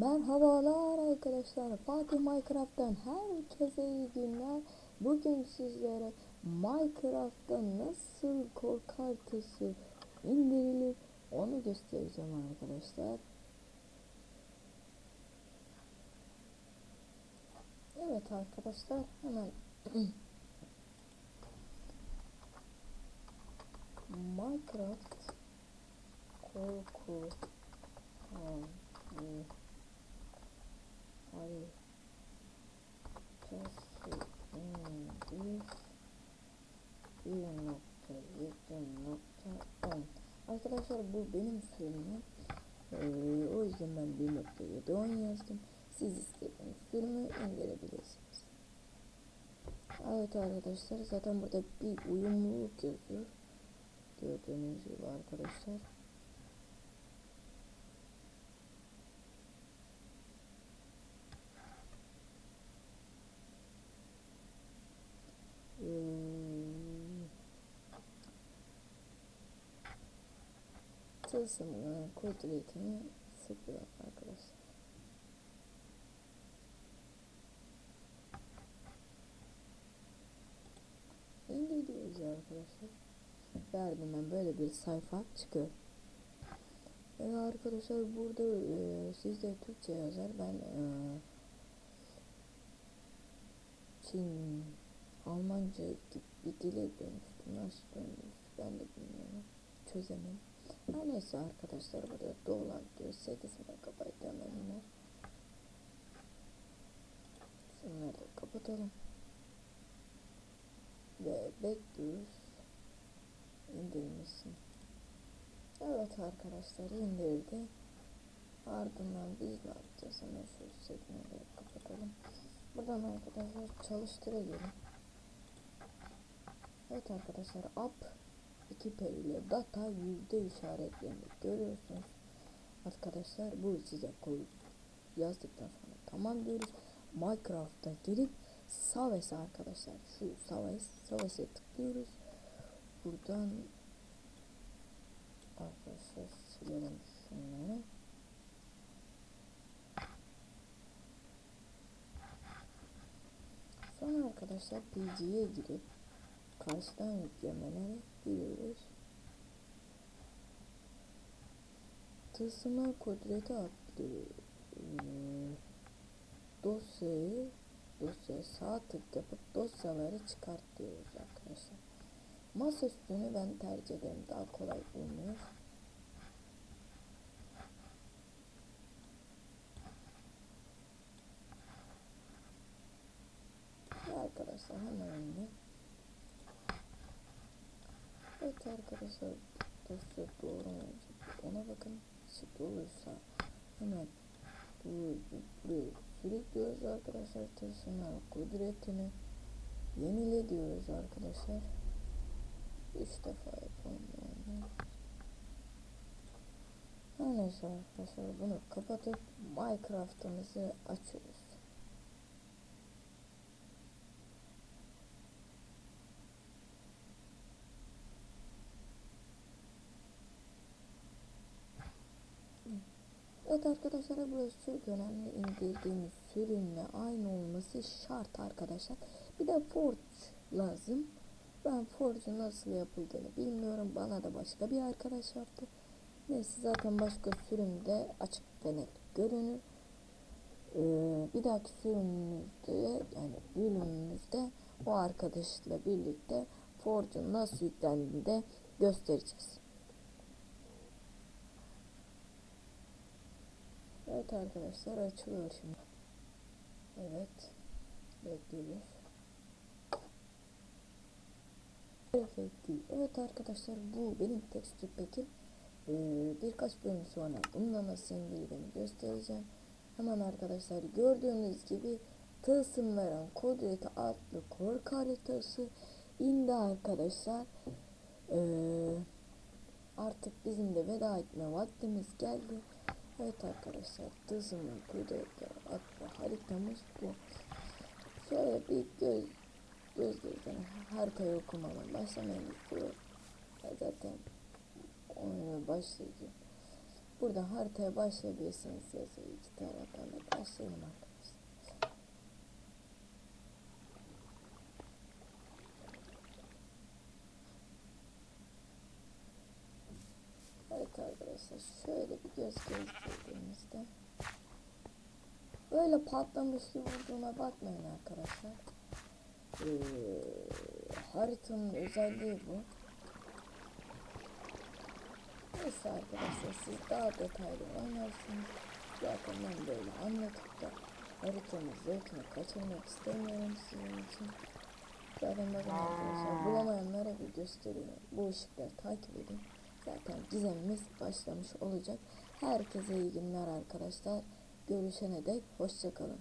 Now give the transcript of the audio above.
Merhabalar arkadaşlar. Fatih Minecraft'tan herkese iyi günler. Bugün sizlere Minecraft'ta nasıl korku haritası indirilir onu göstereceğim arkadaşlar. Evet arkadaşlar hemen Minecraft korku haritası indir bir nokta yedi nokta on Arkadaşlar bu benim sürümüm. Ee, o yüzden ben 1.7 yazdım. Siz istediğiniz sürümü indirebilirsiniz. Evet arkadaşlar zaten burada bir uyumluluk yazıyor. Gördüğünüz gibi arkadaşlar. Ee, tılsımın kudretini sıkıyor arkadaşlar. İndir diyoruz arkadaşlar. Verdim ben böyle bir sayfa çıkıyor. Ve arkadaşlar burada e, sizde Türkçe yazar. Ben e, Çin, Almanca gibi bir dile dönüştü. Nasıl dönüştü ben de bilmiyorum. Çözemem. Her neyse arkadaşlar burada dolar diyor. 8 megabayt hemen var. Şunları da kapatalım. Ve bekliyoruz. İndirmesin. Evet arkadaşlar indirdi. Ardından biz ne yapacağız? Hemen şu sekmeleri kapatalım. Buradan arkadaşlar çalıştıralım. Evet arkadaşlar app 2P ile data yüzde işaretlerini görüyorsunuz. Arkadaşlar bu size koy yazdıktan sonra tamam diyoruz. Minecraft'a girip Saves arkadaşlar şu Saves Saves'e tıklıyoruz. Buradan arkadaşlar silelim şunları. Sonra arkadaşlar PC'ye girip karşıdan yüklemelere giriyoruz. Tılsımlar kudreti adlı dosyayı dosyaya sağ tık yapıp dosyaları çıkart diyoruz arkadaşlar. Masa ben tercih ederim. Daha kolay bulunuyor. arkadaşlar hemen önüne. Evet arkadaşlar dosya doğru mu ona bakın eşit olursa hemen bu buraya sürüklüyoruz arkadaşlar tılsımlar kudretini yenile diyoruz arkadaşlar. Üç defa yapalım yani. her neyse arkadaşlar bunu kapatıp minecraft'ımızı açıyoruz Evet arkadaşlar burası çok önemli indirdiğimiz sürümle aynı olması şart arkadaşlar. Bir de Forge lazım. Ben Forge'un nasıl yapıldığını bilmiyorum. Bana da başka bir arkadaş yaptı. Neyse zaten başka sürümde açık ve net görünür. Ee, bir dahaki sürümümüzde yani bölümümüzde o arkadaşla birlikte Forge'un nasıl yüklendiğini de göstereceğiz. Evet arkadaşlar açılıyor şimdi. Evet. Bekliyoruz. Efekti. Evet arkadaşlar bu benim tekstür pekim. Ee, birkaç bölüm sonra bununla nasıl indirdiğimi göstereceğim. Hemen arkadaşlar gördüğünüz gibi tılsımların kudreti adlı korku haritası indi arkadaşlar. Ee, artık bizim de veda etme vaktimiz geldi. Evet arkadaşlar dızımın kudretli adlı haritamız bu. Şöyle bir göz göz gözden haritayı okumama başlamayın bu. Zaten oyuna başlayacağım. Burada haritaya başlayabilirsiniz yazıyor. İki taraftan da başlayalım arkadaşlar. Evet arkadaşlar şöyle bir göz gezdirdiğimizde böyle patlamış gibi vurduğuna bakmayın arkadaşlar. Ee, haritanın özelliği bu. Neyse arkadaşlar siz daha detaylı oynarsınız. Zaten ben böyle anlatıp da haritanın zevkini kaçırmak istemiyorum sizin için. Zaten bakın arkadaşlar bulamayanlara bir gösteriyorum. Bu ışıkları takip edin. Zaten gizemimiz başlamış olacak. Herkese iyi günler arkadaşlar. Görüşene dek hoşçakalın.